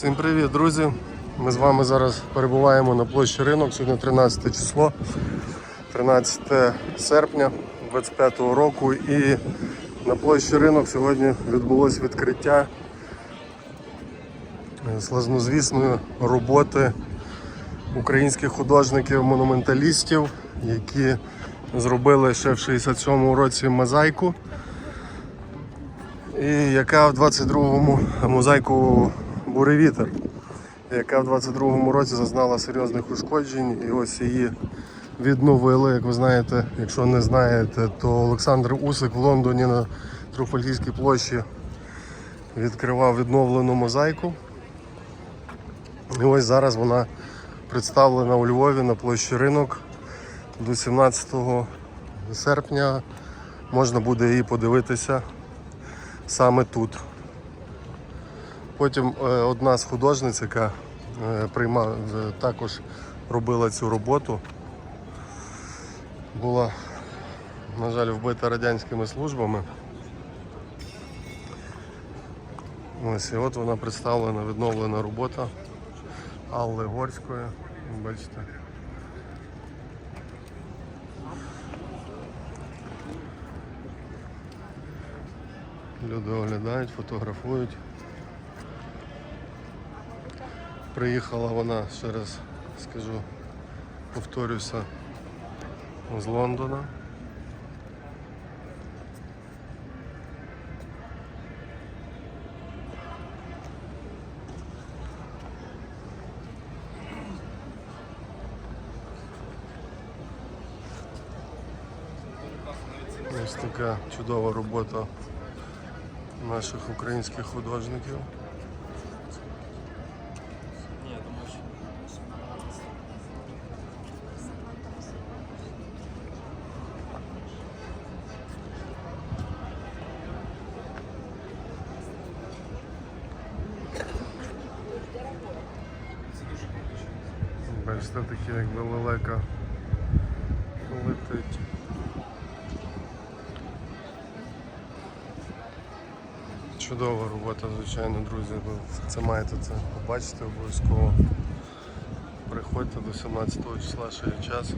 Всім привіт, друзі! Ми з вами зараз перебуваємо на площі ринок. Сьогодні 13 число, 13 серпня 25 року. І на площі ринок сьогодні відбулось відкриття славнозвісної роботи українських художників-монументалістів, які зробили ще в 67-му році мозаїку. І яка в 22-му мозаїку буревітер, яка в 22-му році зазнала серйозних ушкоджень, і ось її відновили. Як ви знаєте, якщо не знаєте, то Олександр Усик в Лондоні на Труфальгійській площі відкривав відновлену мозаїку. І ось зараз вона представлена у Львові на площі ринок до 17 серпня. Можна буде її подивитися саме тут. Потім е, одна з художниць, яка е, прийма, е, також робила цю роботу, була, на жаль, вбита радянськими службами. Ось і от вона представлена, відновлена робота Алли Горської. Бачите. Люди оглядають, фотографують. Приїхала вона, ще раз скажу, повторюся, з Лондона. Ось така чудова робота наших українських художників. Бачите, такі якби лелека летить. Чудова робота, звичайно, друзі. Ви це маєте це побачити обов'язково. Приходьте до 17 числа ще є час.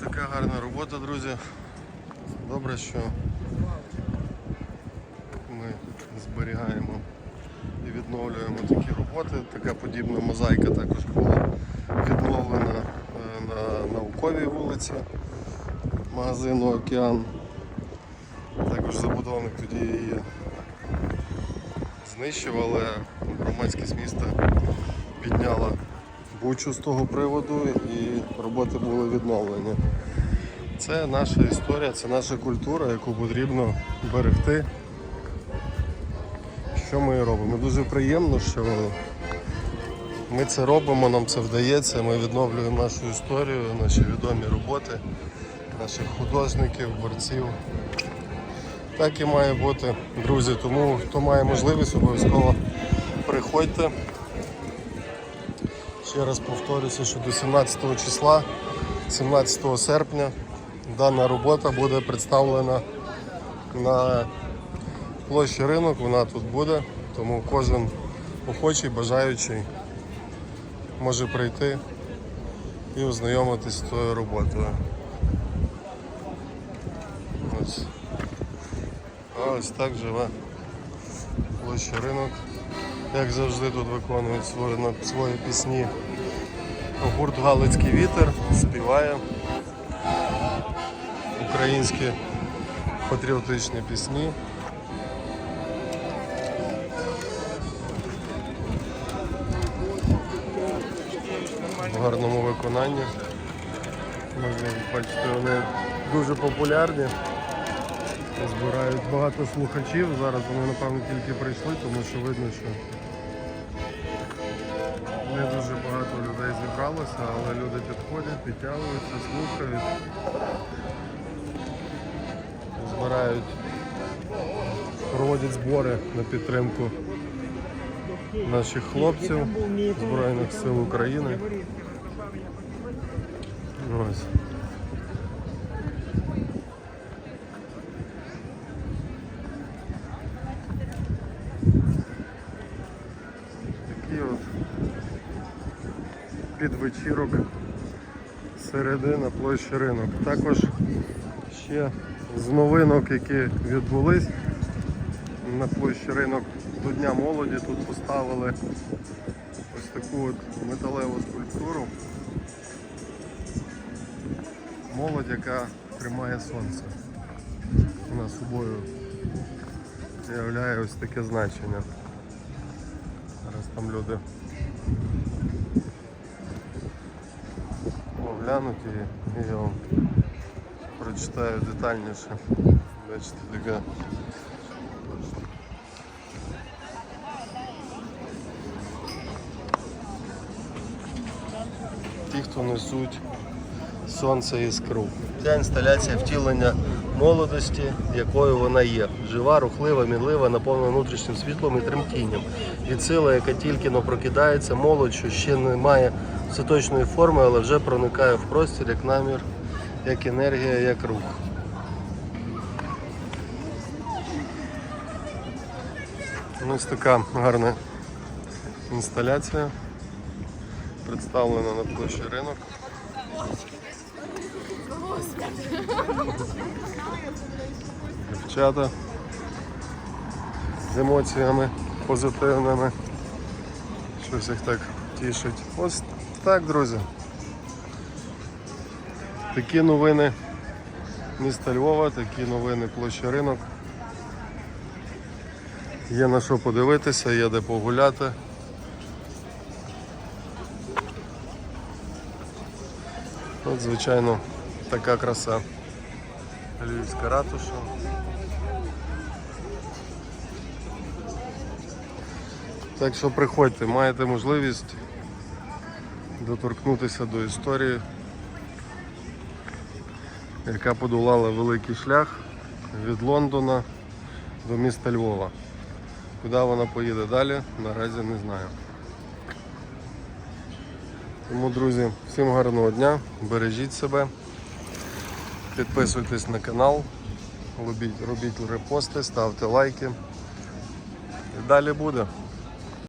Така гарна робота, друзі. Добре, що ми зберігаємо і відновлюємо такі роботи. Така подібна мозаїка також була відновлена е, на науковій вулиці магазину Океан. Також забудовник тоді її знищив, але громадськість міста підняла бучу з того приводу і роботи були відновлені. Це наша історія, це наша культура, яку потрібно берегти. Що ми робимо? Дуже приємно, що ми це робимо, нам це вдається, ми відновлюємо нашу історію, наші відомі роботи, наших художників, борців. Так і має бути, друзі. Тому хто має можливість, обов'язково приходьте. Ще раз повторюся, що до 17 числа, 17 серпня, дана робота буде представлена на площі ринок, вона тут буде, тому кожен охочий, бажаючий може прийти і ознайомитись з тою роботою. Ось. Ось так живе площа ринок. Як завжди тут виконують свої, свої пісні. Гурт Галицький вітер співає українські патріотичні пісні. В гарному виконанні. Можна бачити, вони дуже популярні. Збирають багато слухачів. Зараз вони напевно тільки прийшли, тому що видно, що зібралося, але люди підходять, підтягуються, слухають, збирають, проводять збори на підтримку наших хлопців Збройних сил України. Ось. Підвечірок середина площі ринок. Також ще з новинок, які відбулись на площі ринок до Дня молоді тут поставили ось таку от металеву скульптуру. Молодь, яка тримає сонце. Вона собою являє ось таке значення. Зараз там люди оглянуть і, і я вам прочитаю детальніше. Бачите, така ті, хто несуть сонце іскру. Ця інсталяція втілення Молодості, якою вона є. Жива, рухлива, мінлива, наповнена внутрішнім світлом і тремтінням. Від сила, яка тільки но прокидається, молодь, що ще не має остаточної форми, але вже проникає в простір як намір, як енергія, як рух. Ось така гарна інсталяція представлена на площі ринок. Дівчата з емоціями позитивними. Щось їх так тішить. Ось так, друзі. Такі новини міста Львова, такі новини площі ринок. Є на що подивитися, є де погуляти. От, звичайно, така краса. Львівська ратуша. Так що приходьте, маєте можливість доторкнутися до історії, яка подолала великий шлях від Лондона до міста Львова. Куди вона поїде далі, наразі не знаю. Тому, друзі, всім гарного дня, бережіть себе, підписуйтесь на канал, робіть, репости, ставте лайки. І далі буде.